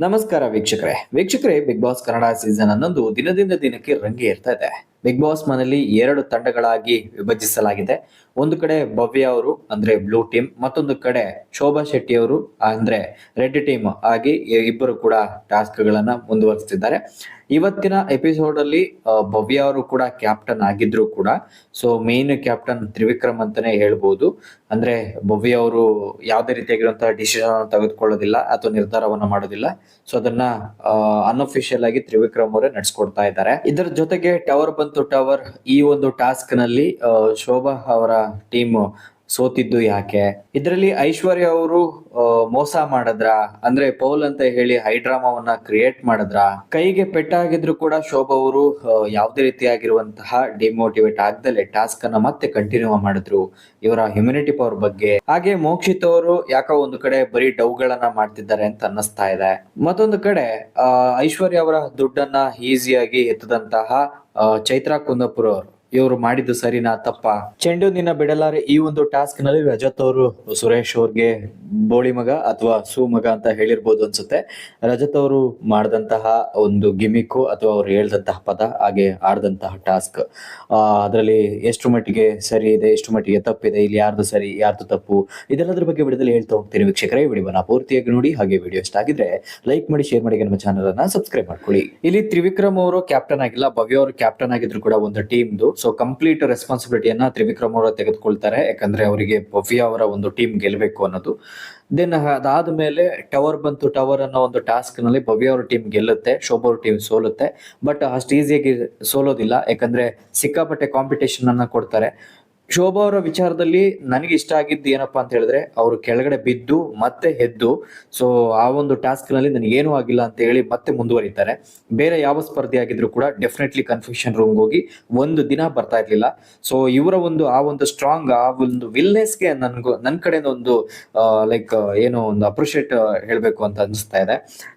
ನಮಸ್ಕಾರ ವೀಕ್ಷಕರೇ. ವೀಕ್ಷಕರೇ ಬಿಗ್ ಬಾಸ್ ಕನ್ನಡ ಸೀಸನ್ ಹನ್ನೊಂದು ದಿನದಿಂದ ದಿನಕ್ಕೆ ರಂಗೇರ್ತಾ ಇದೆ. ಬಿಗ್ ಬಾಸ್ ಮನೆಯಲ್ಲಿ ಎರಡು ತಂಡಗಳಾಗಿ ವಿಭಜಿಸಲಾಗಿದೆ. ಒಂದು ಕಡೆ ಭವ್ಯ ಅವರು, ಅಂದ್ರೆ ಬ್ಲೂ ಟೀಮ್, ಮತ್ತೊಂದು ಕಡೆ ಶೋಭಾ ಶೆಟ್ಟಿ ಅವರು, ಅಂದ್ರೆ ರೆಡ್ ಟೀಮ್ ಆಗಿ ಇಬ್ಬರು ಕೂಡ ಟಾಸ್ಕ್ ಗಳನ್ನ ಮುಂದುವರಿಸ್ತಿದ್ದಾರೆ ಇವತ್ತಿನ ಎಪಿಸೋಡ್ ಅಲ್ಲಿ ಭವ್ಯ ಅವರು ಕೂಡ ಕ್ಯಾಪ್ಟನ್ ಆಗಿದ್ರು ಕೂಡ, ಸೊ ಮೇನ್ ಕ್ಯಾಪ್ಟನ್ ತ್ರಿವಿಕ್ರಮ್ ಅಂತಾನೆ ಹೇಳ್ಬೋದು. ಅಂದ್ರೆ ಭವ್ಯ ಅವರು ಯಾವುದೇ ರೀತಿಯಾಗಿರುವಂತಹ ಡಿಸಿಷನ್ ತೆಗೆದುಕೊಳ್ಳೋದಿಲ್ಲ, ಅಥವಾ ನಿರ್ಧಾರವನ್ನ ಮಾಡೋದಿಲ್ಲ. ಸೊ ಅದನ್ನ ಅನ್ಅಫಿಷಿಯಲ್ ಆಗಿ ತ್ರಿವಿಕ್ರಮ್ ಅವರೇ ನಡ್ಸ್ಕೊಡ್ತಾ ಇದ್ದಾರೆ. ಇದರ ಜೊತೆಗೆ ಟವರ್ ಬಂತು ಟವರ್ ಈ ಒಂದು ಟಾಸ್ಕ್ನಲ್ಲಿ ಶೋಭಾ ಅವರ ಟೀಮ್ ಸೋತಿದ್ದು ಯಾಕೆ? ಇದರಲ್ಲಿ ಐಶ್ವರ್ಯ ಅವರು ಮೋಸ ಮಾಡಿದ್ರ? ಅಂದ್ರೆ ಪೌಲ್ ಅಂತ ಹೇಳಿ ಹೈಡ್ರಾಮಾವನ್ನ ಕ್ರಿಯೇಟ್ ಮಾಡಿದ್ರ? ಕೈಗೆ ಪೆಟ್ಟಾಗಿದ್ರು ಕೂಡ ಶೋಭಾ ಅವರು ಯಾವ್ದೇ ರೀತಿಯಾಗಿರುವಂತಹ ಡಿಮೋಟಿವೇಟ್ ಆಗ್ದಲೆ ಟಾಸ್ಕ್ ಅನ್ನ ಮತ್ತೆ ಕಂಟಿನ್ಯೂ ಮಾಡಿದ್ರು ಇವರ ಹ್ಯುಮಿನಿಟಿ ಪವರ್ ಬಗ್ಗೆ. ಹಾಗೆ ಮೋಕ್ಷಿತ್ ಅವರು ಯಾಕೋ ಒಂದು ಕಡೆ ಬರೀ ಡೌಗಳನ್ನ ಮಾಡ್ತಿದ್ದಾರೆ ಅಂತ ಅನ್ನಿಸ್ತಾ ಇದೆ. ಮತ್ತೊಂದು ಕಡೆ ಐಶ್ವರ್ಯ ಅವರ ದುಡ್ಡನ್ನ ಈಸಿಯಾಗಿ ಎತ್ತದಂತಹ ಚೈತ್ರಾ ಕುಂದಪುರ ಅವರು. ಇವರು ಮಾಡಿದ್ದು ಸರಿನಾ ತಪ್ಪ? ಚೆಂಡು ನಿನ್ನ ಬಿಡಲಾರೆ ಈ ಒಂದು ಟಾಸ್ಕ್ನಲ್ಲಿ ರಜತ್ ಅವರು, ಸುರೇಶ್ ಅವ್ರಿಗೆ ಬೋಳಿ ಮಗ ಅಥವಾ ಸೂ ಮಗ ಅಂತ ಹೇಳಿರ್ಬೋದು ಅನ್ಸುತ್ತೆ. ರಜತ್ ಅವರು ಮಾಡಿದಂತಹ ಒಂದು ಗಿಮಿಕ್ಕು ಅಥವಾ ಅವ್ರು ಹೇಳ್ದಂತಹ ಪದ, ಹಾಗೆ ಆಡ್ದಂತಹ ಟಾಸ್ಕ್ ಅದರಲ್ಲಿ ಎಷ್ಟು ಮಟ್ಟಿಗೆ ಸರಿ ಇದೆ, ಎಷ್ಟು ಮಟ್ಟಿಗೆ ತಪ್ಪಿದೆ, ಇಲ್ಲಿ ಯಾರ್ದು ಸರಿ, ಯಾರ್ದು ತಪ್ಪು, ಇದೆಲ್ಲದ್ರ ಬಗ್ಗೆ ವಿಡಿಯೋದಲ್ಲಿ ಹೇಳ್ತಾ ಹೋಗ್ತೀನಿ ವೀಕ್ಷಕರೇ. ವಿಡಿಯೋನ ಪೂರ್ತಿಯಾಗಿ ನೋಡಿ, ಹಾಗೆ ವಿಡಿಯೋ ಇಷ್ಟ ಆಗಿದ್ರೆ ಲೈಕ್ ಮಾಡಿ ಶೇರ್ ಮಾಡಿ, ನಮ್ಮ ಚಾನಲ್ ಅನ್ನ ಸಬ್ಸ್ಕ್ರೈಬ್ ಮಾಡ್ಕೊಳ್ಳಿ. ಇಲ್ಲಿ ತ್ರಿವಿಕ್ರಮ್ ಅವರು ಕ್ಯಾಪ್ಟನ್ ಆಗಿಲ್ಲ, ಭವ್ಯ ಅವರು ಕ್ಯಾಪ್ಟನ್ ಆಗಿದ್ರು ಕೂಡ ಒಂದು ಟೀಮ್ದು ಸೊ ಕಂಪ್ಲೀಟ್ ರೆಸ್ಪಾನ್ಸಿಬಿಲಿಟಿಯನ್ನ ತ್ರಿವಿಕ್ರಮ್ ಅವರು ತೆಗೆದುಕೊಳ್ತಾರೆ. ಯಾಕಂದ್ರೆ ಅವರಿಗೆ ಭವ್ಯ ಅವರ ಒಂದು ಟೀಮ್ ಗೆಲ್ಲಬೇಕು ಅನ್ನೋದು. ದೆನ್ ಅದಾದ ಮೇಲೆ ಟವರ್ ಬಂತು. ಟವರ್ ಅನ್ನೋ ಒಂದು ಟಾಸ್ಕ್ನಲ್ಲಿ ಭವ್ಯ ಅವರ ಟೀಮ್ ಗೆಲ್ಲುತ್ತೆ. ಶೋಭಾ ಅವ್ರ ಟೀಮ್ ಸೋಲುತ್ತೆ. ಬಟ್ ಅಷ್ಟು ಈಸಿಯಾಗಿ ಸೋಲೋದಿಲ್ಲ. ಯಾಕಂದ್ರೆ ಸಿಕ್ಕಾಪಟ್ಟೆ ಕಾಂಪಿಟೇಷನ್ ಅನ್ನ ಕೊಡ್ತಾರೆ. ಶೋಭಾ ಅವರ ವಿಚಾರದಲ್ಲಿ ನನಗೆ ಇಷ್ಟ ಆಗಿದ್ದು ಏನಪ್ಪಾ ಅಂತ ಹೇಳಿದ್ರೆ, ಅವರು ಕೆಳಗಡೆ ಬಿದ್ದು ಮತ್ತೆ ಎದ್ದು ಸೊ ಆ ಒಂದು ಟಾಸ್ಕ್ನಲ್ಲಿ ನನಗೆ ಏನೂ ಆಗಿಲ್ಲ ಅಂತ ಹೇಳಿ ಮತ್ತೆ ಮುಂದುವರಿತಾರೆ. ಬೇರೆ ಯಾವ ಸ್ಪರ್ಧೆ ಆಗಿದ್ರು ಕೂಡ ಡೆಫಿನೆಟ್ಲಿ ಕನ್ಫ್ಯೂಷನ್ ರೂಮ್ ಹೋಗಿ ಒಂದು ದಿನ ಬರ್ತಾ ಇರ್ಲಿಲ್ಲ. ಸೊ ಇವರ ಒಂದು, ಆ ಒಂದು ಸ್ಟ್ರಾಂಗ್ ಆ ಒಂದು ವಿಲ್ನೆಸ್ಗೆ ನನ್ಗೂ ನನ್ನ ಕಡೆಯಿಂದ ಒಂದು ಲೈಕ್ ಏನು ಒಂದು ಅಪ್ರಿಷಿಯೇಟ್ ಹೇಳಬೇಕು ಅಂತ ಅನಿಸ್ತಾ ಇದೆ.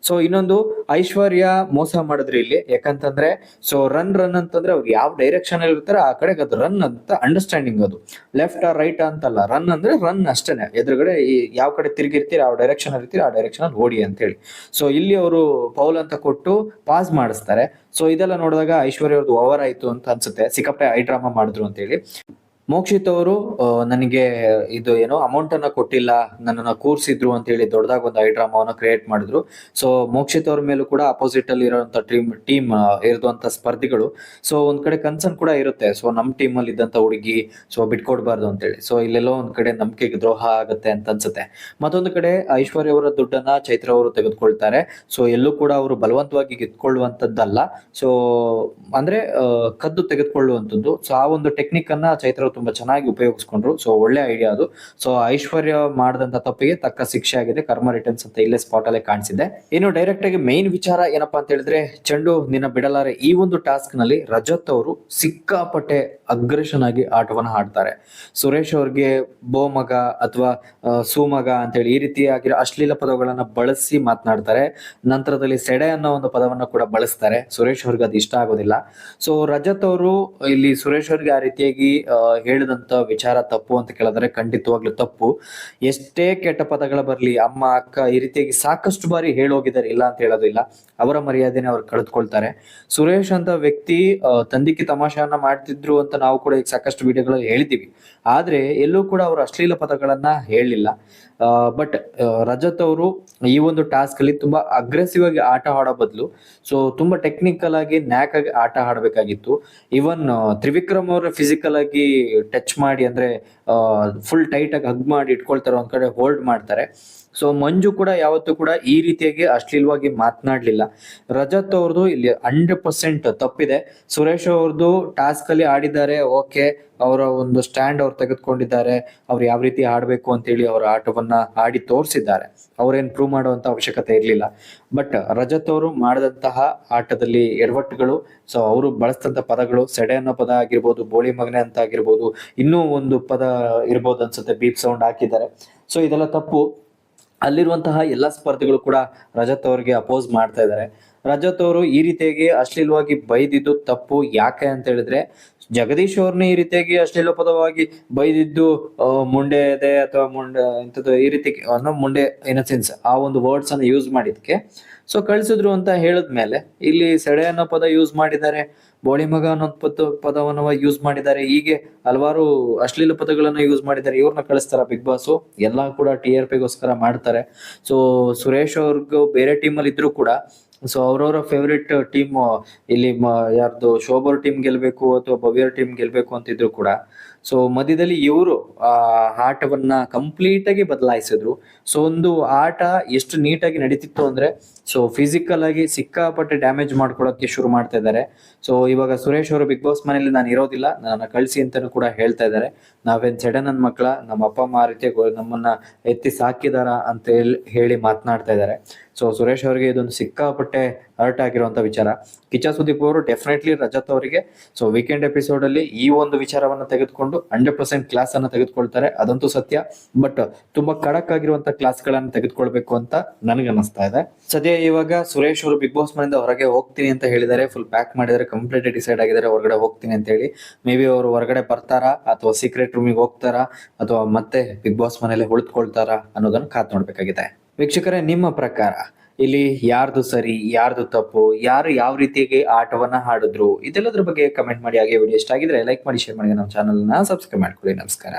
ಸೊ ಇನ್ನೊಂದು, ಐಶ್ವರ್ಯ ಮೋಸ ಮಾಡಿದ್ರೆ ಇಲ್ಲಿ. ಯಾಕಂತಂದ್ರೆ ಸೊ ರನ್ ರನ್ ಅಂತಂದ್ರೆ ಅವ್ರು ಯಾವ ಡೈರೆಕ್ಷನ್ ಅಲ್ಲಿ ಇರ್ತಾರೆ ಆ ಕಡೆಗೆ ಅದು ರನ್ ಅಂತ ಅಂಡರ್ಸ್ಟ್ಯಾಂಡಿಂಗ್ ಅದು ಲೆಫ್ಟ್ ಆ ರೈಟ್ ಅಂತಲ್ಲ ರನ್ ಅಂದ್ರೆ ರನ್ ಅಷ್ಟೇನೆ. ಎದುರುಗಡೆ ಈ ಯಾವ ಕಡೆ ತಿರುಗಿರ್ತೀರಿ, ಆ ಡೈರೆಕ್ಷನ್ ಇರ್ತೀರ, ಆ ಡೈರೆಕ್ಷನ್ ಅಲ್ಲಿ ಓಡಿ ಅಂತ ಹೇಳಿ ಸೊ ಇಲ್ಲಿ ಅವರು ಪೌಲ್ ಅಂತ ಕೊಟ್ಟು ಪಾಸ್ ಮಾಡಿಸ್ತಾರೆ. ಸೊ ಇದೆಲ್ಲ ನೋಡಿದಾಗ ಐಶ್ವರ್ಯ ಅವ್ರದ್ದು ಓವರ್ ಆಯ್ತು ಅಂತ ಅನ್ಸುತ್ತೆ. ಸಿಕ್ಕಾಪಟ್ಟೆ ಐ ಡ್ರಾಮಾ ಮಾಡಿದ್ರು ಅಂತ ಹೇಳಿ ಮೋಕ್ಷಿತ್ ಅವರು ನನಗೆ ಇದು ಏನೋ ಅಮೌಂಟ್ ಅನ್ನ ಕೊಟ್ಟಿಲ್ಲ, ನನ್ನನ್ನು ಕೂರಿಸಿದ್ರು ಅಂತ ಹೇಳಿ ದೊಡ್ಡದಾಗಿ ಒಂದು ಐ ಡ್ರಾಮಾವನ್ನ ಕ್ರಿಯೇಟ್ ಮಾಡಿದ್ರು. ಸೊ ಮೋಕ್ಷಿತ್ ಅವ್ರ ಮೇಲೂ ಕೂಡ ಅಪೋಸಿಟ್ ಅಲ್ಲಿ ಇರುವಂತ ಟೀಮ್ ಟೀಮ್ ಇರುವಂತ ಸ್ಪರ್ಧಿಗಳು. ಸೊ ಒಂದ್ ಕಡೆ ಕನ್ಸರ್ನ್ ಕೂಡ ಇರುತ್ತೆ. ಸೊ ನಮ್ ಟೀಮ್ ಅಲ್ಲಿ ಇದ್ದಂತ ಹುಡುಗಿ ಸೊ ಬಿಟ್ಕೊಡ್ಬಾರ್ದು ಅಂತ ಹೇಳಿ. ಸೊ ಇಲ್ಲೆಲ್ಲೋ ಒಂದ್ ಕಡೆ ನಂಬಿಕೆಗೆ ದ್ರೋಹ ಆಗುತ್ತೆ ಅಂತ ಅನ್ಸುತ್ತೆ. ಮತ್ತೊಂದು ಕಡೆ ಐಶ್ವರ್ಯ ಅವರ ದುಡ್ಡನ್ನ ಚೈತ್ರ ಅವರು ತೆಗೆದುಕೊಳ್ತಾರೆ. ಸೊ ಎಲ್ಲೂ ಕೂಡ ಅವರು ಬಲವಂತವಾಗಿ ಗೆದ್ಕೊಳ್ಳುವಂತದ್ದಲ್ಲ ಸೊ ಅಂದ್ರೆ ಕದ್ದು ತೆಗೆದುಕೊಳ್ಳುವಂಥದ್ದು. ಸೊ ಆ ಒಂದು ಟೆಕ್ನಿಕ್ ಅನ್ನ ಚೈತ್ರ ತುಂಬಾ ಚೆನ್ನಾಗಿ ಉಪಯೋಗಿಸ್ಕೊಂಡ್ರು. ಸೊ ಒಳ್ಳೆ ಐಡಿಯಾ ಅದು. ಸೊ ಐಶ್ವರ್ಯ ಮಾಡಿದಂತ ತಪ್ಪಿಗೆ ತಕ್ಕ ಶಿಕ್ಷೆ ಆಗಿದೆ. ಕರ್ಮ ರಿಟರ್ನ್ಸ್ ಅಂತ ಇಲ್ಲೇ ಸ್ಪಾಟ್ ಅಲ್ಲೇ ಕಾಣಿಸಿದೆ ಇನ್ನು ಡೈರೆಕ್ಟ್ ಆಗಿ ಮೇನ್ ವಿಚಾರ ಏನಪ್ಪಾ ಅಂತ ಹೇಳಿದ್ರೆ, ಚೆಂಡು, ನಿನ್ನ ಬಿಡಲಾರೆ ಈ ಒಂದು ಟಾಸ್ಕ್ನಲ್ಲಿ ರಜತ್ ಅವರು ಸಿಕ್ಕಾಪಟ್ಟೆ ಅಗ್ರೆಷನ್ ಆಗಿ ಆಟವನ್ನ ಆಡ್ತಾರೆ. ಸುರೇಶ್ ಅವ್ರಿಗೆ ಬೋಮಗ ಅಥವಾ ಸುಮಗ ಅಂತೇಳಿ ಈ ರೀತಿಯಾಗಿರೋ ಅಶ್ಲೀಲ ಪದಗಳನ್ನ ಬಳಸಿ ಮಾತನಾಡ್ತಾರೆ. ನಂತರದಲ್ಲಿ ಸೆಡೆ ಅನ್ನೋ ಒಂದು ಪದವನ್ನ ಕೂಡ ಬಳಸ್ತಾರೆ. ಸುರೇಶ್ ಅವ್ರಿಗೆ ಅದು ಇಷ್ಟ ಆಗೋದಿಲ್ಲ. ಸೊ ರಜತ್ ಅವರು ಇಲ್ಲಿ ಸುರೇಶ್ ಅವ್ರಿಗೆ ಆ ರೀತಿಯಾಗಿ ಹೇಳಿದಂತ ವಿಚಾರ ತಪ್ಪು ಅಂತ ಕೇಳಿದ್ರೆ ಖಂಡಿತವಾಗ್ಲೂ ತಪ್ಪು. ಎಷ್ಟೇ ಕೆಟ್ಟ ಪದಗಳ ಬರಲಿ, ಅಮ್ಮ, ಅಕ್ಕ ಈ ರೀತಿಯಾಗಿ ಸಾಕಷ್ಟು ಬಾರಿ ಹೇಳೋಗಿದ್ದಾರೆ. ಇಲ್ಲ ಅಂತ ಹೇಳೋದಿಲ್ಲ. ಅವರ ಮರ್ಯಾದೆನೆ ಅವ್ರು ಕಳೆದುಕೊಳ್ತಾರೆ. ಸುರೇಶ್ ಅಂತ ವ್ಯಕ್ತಿ ತಂದಿಕ್ಕಿ ತಮಾಷೆಯನ್ನ ಮಾಡ್ತಿದ್ರು ಅಂತ ನಾವು ಕೂಡ ಈಗ ಸಾಕಷ್ಟು ವಿಡಿಯೋಗಳಲ್ಲಿ ಹೇಳಿದ್ದೀವಿ ಆದ್ರೆ ಎಲ್ಲೂ ಕೂಡ ಅವರು ಅಶ್ಲೀಲ ಪದಗಳನ್ನ ಹೇಳಿಲ್ಲ. ಬಟ್ ರಜತ್ ಅವರು ಈ ಒಂದು ಟಾಸ್ಕ್ ಅಲ್ಲಿ ತುಂಬಾ ಅಗ್ರೆಸಿವ್ ಆಗಿ ಆಟ ಆಡೋ ಬದಲು ಸೊ ತುಂಬಾ ಟೆಕ್ನಿಕಲ್ ಆಗಿ ನ್ಯಾಕ್ ಆಗಿ ಆಟ ಆಡಬೇಕಾಗಿತ್ತು. ಇವನ್ ತ್ರಿವಿಕ್ರಮ್ ಅವರ ಫಿಸಿಕಲ್ ಆಗಿ ಟಚ್ ಮಾಡಿ ಅಂದ್ರೆ ಫುಲ್ ಟೈಟ್ ಆಗಿ ಹಗ್ ಮಾಡಿ ಇಟ್ಕೊಳ್ತಾರೋ ಒಂದ್ ಕಡೆ ಹೋಲ್ಡ್ ಮಾಡ್ತಾರೆ. ಸೊ ಮಂಜು ಕೂಡ ಯಾವತ್ತೂ ಕೂಡ ಈ ರೀತಿಯಾಗಿ ಅಶ್ಲೀಲವಾಗಿ ಮಾತನಾಡ್ಲಿಲ್ಲ. ರಜತ್ ಅವ್ರದ್ದು ಇಲ್ಲಿ ಹಂಡ್ರೆಡ್ ಪರ್ಸೆಂಟ್ ತಪ್ಪಿದೆ. ಸುರೇಶ್ ಅವ್ರದ್ದು ಟಾಸ್ಕ್ ಅಲ್ಲಿ ಆಡಿದ್ದಾರೆ. ಓಕೆ ಅವರ ಒಂದು ಸ್ಟ್ಯಾಂಡ್ ಅವ್ರು ತೆಗೆದುಕೊಂಡಿದ್ದಾರೆ. ಅವ್ರು ಯಾವ ರೀತಿ ಆಡ್ಬೇಕು ಅಂತೇಳಿ ಅವರ ಆಟವನ್ನ ಆಡಿ ತೋರಿಸಿದ್ದಾರೆ. ಅವ್ರೇನ್ ಪ್ರೂವ್ ಮಾಡುವಂತ ಅವಶ್ಯಕತೆ ಇರಲಿಲ್ಲ. ಬಟ್ ರಜತ್ ಅವರು ಮಾಡಿದಂತಹ ಆಟದಲ್ಲಿ ಎಡವಟ್ಟುಗಳು ಸೊ ಅವರು ಬಳಸಿದಂತ ಪದಗಳು, ಸೆಡೆ ಅನ್ನೋ ಪದ ಆಗಿರ್ಬೋದು, ಬೋಳಿ ಮಗನೆ ಅಂತ ಆಗಿರ್ಬೋದು, ಇನ್ನೂ ಒಂದು ಪದ ಇರ್ಬೋದು ಅನ್ಸುತ್ತೆ ಬೀಪ್ ಸೌಂಡ್ ಹಾಕಿದ್ದಾರೆ. ಸೊ ಇದೆಲ್ಲ ತಪ್ಪು. ಅಲ್ಲಿರುವಂತಹ ಎಲ್ಲ ಸ್ಪರ್ಧಿಗಳು ಕೂಡ ರಜತ್ ಅವರಿಗೆ ಅಪೋಸ್ ಮಾಡ್ತಾ ಇದ್ದಾರೆ. ರಜತ್ ಅವರು ಈ ರೀತಿಯಾಗಿ ಅಶ್ಲೀಲವಾಗಿ ಬೈದಿದ್ದು ತಪ್ಪು. ಯಾಕೆ ಅಂತ ಹೇಳಿದ್ರೆ, ಜಗದೀಶ್ ಅವ್ರನ್ನ ಈ ರೀತಿಯಾಗಿ ಅಶ್ಲೀಲ ಪದವಾಗಿ ಬೈದಿದ್ದು ಮುಂಡೆ ಇದೆ ಅಥವಾ ಮುಂಡೆ, ಇಂಥದ್ದು ಈ ರೀತಿ, ಅನ್ನೋ ಮುಂಡೆ ಇನ್ ಸೆನ್ಸ್ ಆ ಒಂದು ವರ್ಡ್ಸ್ ಅನ್ನು ಯೂಸ್ ಮಾಡಿದ್ಕೆ. ಸೊ ಕಳಿಸಿದ್ರು ಅಂತ ಹೇಳಿದ್ಮೇಲೆ, ಇಲ್ಲಿ ಸೆಳೆ ಅನ್ನೋ ಪದ ಯೂಸ್ ಮಾಡಿದ್ದಾರೆ. ಬೋಳಿ ಮಗ ಅನ್ನೋ ಪದ, ಪದವನ್ನು ಯೂಸ್ ಮಾಡಿದ್ದಾರೆ. ಹೀಗೆ ಹಲವಾರು ಅಶ್ಲೀಲ ಪದಗಳನ್ನು ಯೂಸ್ ಮಾಡಿದ್ದಾರೆ. ಇವ್ರನ್ನ ಕಳಿಸ್ತಾರ ಬಿಗ್ ಬಾಸ್ ಎಲ್ಲಾ ಕೂಡ ಟಿ ಆರ್ ಪಿಗೋಸ್ಕರ ಮಾಡ್ತಾರೆ. ಸೊ ಸುರೇಶ್ ಅವ್ರಿಗೂ ಬೇರೆ ಟೀಮಲ್ಲಿ ಇದ್ರು ಕೂಡ ಸೊ ಅವ್ರವರ ಫೇವ್ರೆಟ್ ಟೀಮ್ ಇಲ್ಲಿ ಯಾರ್ದು, ಶೋಭರ್ ಟೀಮ್ ಗೆಲ್ಬೇಕು ಅಥವಾ ಭವ್ಯರ್ ಟೀಮ್ ಗೆಲ್ಬೇಕು ಅಂತಿದ್ರು ಕೂಡ ಸೊ ಮಧ್ಯದಲ್ಲಿ ಇವರು ಆಟವನ್ನ ಕಂಪ್ಲೀಟ್ ಆಗಿ ಬದಲಾಯಿಸಿದ್ರು. ಸೊ ಒಂದು ಆಟ ಎಷ್ಟು ನೀಟಾಗಿ ನಡೀತಿತ್ತು ಅಂದ್ರೆ ಸೊ ಫಿಸಿಕಲ್ ಆಗಿ ಸಿಕ್ಕಾಪಟ್ಟೆ ಡ್ಯಾಮೇಜ್ ಮಾಡ್ಕೊಳಕ್ಕೆ ಶುರು ಮಾಡ್ತಾ ಇದ್ದಾರೆ. ಸೊ ಇವಾಗ ಸುರೇಶ್ ಅವರು ಬಿಗ್ ಬಾಸ್ ಮನೆಯಲ್ಲಿ ನಾನು ಇರೋದಿಲ್ಲ. ನನ್ನ ಕಳಿಸಿ ಅಂತಾನು ಕೂಡ ಹೇಳ್ತಾ ಇದ್ದಾರೆ. ನಾವೇನ್ ಸಡನ್ ನನ್ನ ಮಕ್ಕಳ ನಮ್ಮ ಅಪ್ಪ ಅಮ್ಮ ಆ ರೀತಿ ನಮ್ಮನ್ನ ಎತ್ತಿ ಸಾಕಿದಾರ ಅಂತ ಹೇಳಿ ಮಾತನಾಡ್ತಾ ಇದ್ದಾರೆ. ಸೊ ಸುರೇಶ್ ಅವರಿಗೆ ಇದೊಂದು ಸಿಕ್ಕಾಪಟ್ಟೆ ಹರ್ಟ್ ಆಗಿರುವಂತ ವಿಚಾರ. ಕಿಚ್ಚ ಸುದೀಪ್ ಅವರು ಡೆಫಿನೆಟ್ಲಿ ರಜತ್ ಅವರಿಗೆ ಸೊ ವೀಕೆಂಡ್ ಎಪಿಸೋಡ್ ಅಲ್ಲಿ ಈ ಒಂದು ವಿಚಾರವನ್ನ ತೆಗೆದುಕೊಂಡು ಹಂಡ್ರೆಡ್ ಪರ್ಸೆಂಟ್ ಕ್ಲಾಸ್ ಅನ್ನ ತೆಗೆದುಕೊಳ್ತಾರೆ. ಅದಂತೂ ಸತ್ಯ. ಬಟ್ ತುಂಬಾ ಕಡಕ್ ಆಗಿರುವಂತ ಕ್ಲಾಸ್ ಗಳನ್ನ ತೆಗೆದುಕೊಳ್ಬೇಕು ಅಂತ ನನಗೆ ಅನಿಸ್ತಾ ಇದೆ. ಸದ್ಯ ಇವಾಗ ಸುರೇಶ್ ಅವರು ಬಿಗ್ ಬಾಸ್ ಮನೆಯಿಂದ ಹೊರಗೆ ಹೋಗ್ತೀನಿ ಅಂತ ಹೇಳಿದ್ದಾರೆ. ಫುಲ್ ಪ್ಯಾಕ್ ಮಾಡಿದರೆ ಕಂಪ್ಲೀಟ್ ಡಿಸೈಡ್ ಆಗಿದ್ದಾರೆ. ಹೊರಗಡೆ ಹೋಗ್ತೀನಿ ಅಂತ ಹೇಳಿ. ಮೇ ಬಿ ಅವರು ಹೊರಗಡೆ ಬರ್ತಾರಾ? ಅಥವಾ ಸೀಕ್ರೆಟ್ ರೂಮಿಗೆ ಹೋಗ್ತಾರಾ? ಅಥವಾ ಮತ್ತೆ ಬಿಗ್ ಬಾಸ್ ಮನೇಲಿ ಉಳಿದುಕೊಳ್ತಾರಾ ಅನ್ನೋದನ್ನ ಕಾತ್ ನೋಡ್ಬೇಕಾಗಿದೆ. ವೀಕ್ಷಕರೇ, ನಿಮ್ಮ ಪ್ರಕಾರ ಇಲ್ಲಿ ಯಾರ್ದು ಸರಿ, ಯಾರ್ದು ತಪ್ಪು, ಯಾರು ಯಾವ ರೀತಿಯಾಗಿ ಆಟವನ್ನ ಆಡಿದ್ರು, ಇದೆಲ್ಲದ್ರ ಬಗ್ಗೆ ಕಮೆಂಟ್ ಮಾಡಿ ಹಾಗೆ ವಿಡಿಯೋ ಇಷ್ಟ ಆಗಿದ್ರೆ ಲೈಕ್ ಮಾಡಿ ಶೇರ್ ಮಾಡಿ, ನಮ್ಮ ಚಾನಲ್ನ ಸಬ್ಸ್ಕ್ರೈಬ್ ಮಾಡ್ಕೊಳ್ಳಿ. ನಮಸ್ಕಾರ.